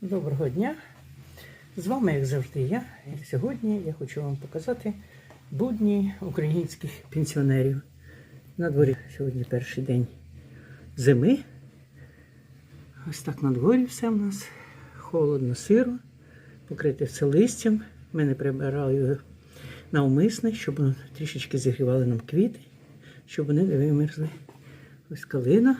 Доброго дня! З вами, як завжди, я. І сьогодні я хочу вам показати будні українських пенсіонерів. На дворі сьогодні перший день зими. Ось так на дворі все в нас. Холодно, сиро, покрите все листям. Ми не прибирали навмисне, щоб трішечки зігрівали нам квіти, щоб вони не вимерзли. Ось калина.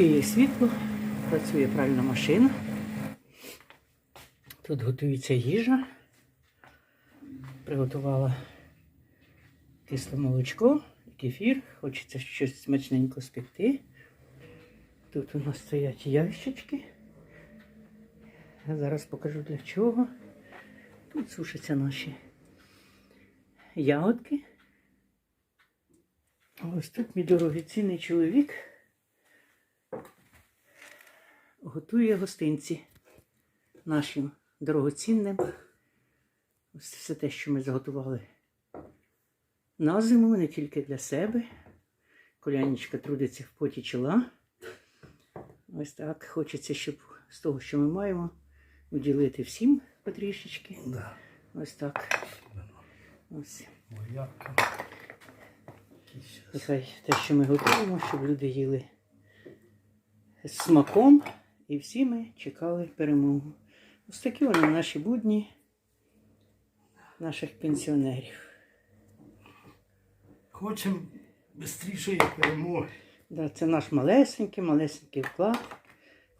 Є світло, працює пральна машина. Тут готується їжа. Приготувала кисле молочко, кефір. Хочеться щось смачненько спекти. Тут у нас стоять ящички. Зараз покажу для чого. Тут сушаться наші ягодки. Ось тут мій дорогоцінний чоловік готує гостинці нашим дорогоцінним. Ось все те, що ми заготували на зиму, не тільки для себе. Колянічка трудиться в поті чола. Ось так хочеться, щоб з того, що ми маємо, уділити всім потрішечки. Да. Ось так. Ось. Нехай те, що ми готуємо, щоб люди їли з смаком, і всі ми чекали перемогу. Ось такі вони наші будні наших пенсіонерів. Хочемо швидшої перемоги. Да, це наш малесенький, малесенький вклад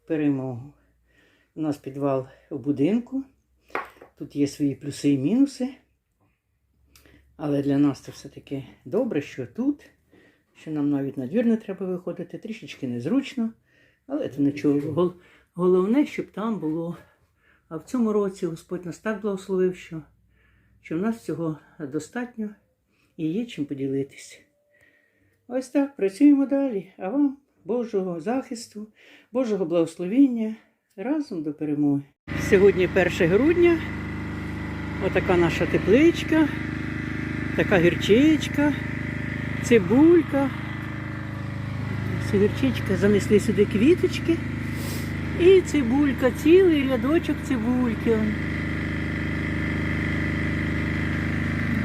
в перемогу. У нас підвал у будинку. Тут є свої плюси і мінуси. Але для нас це все-таки добре, що тут, що нам навіть на двір не треба виходити, трішечки незручно. Але це нічого. Гол- Головне, щоб там було. А в цьому році Господь нас так благословив, що, що в нас цього достатньо і є чим поділитися. Ось так працюємо далі. А вам Божого захисту, Божого благословення разом до перемоги. Сьогодні 1 грудня. Отака наша тепличка, така гірчичка, цибулька. Ось гірчичка, занесли сюди квіточки. І цибулька, цілий рядочок цибульки.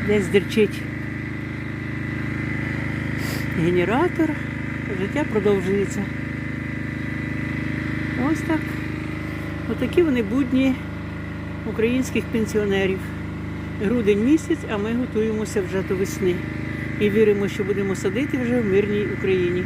Десь дерчить генератор. Життя продовжується. Ось так. Отакі вони будні українських пенсіонерів. Грудень місяць, а ми готуємося вже до весни. І віримо, що будемо садити вже в мирній Україні.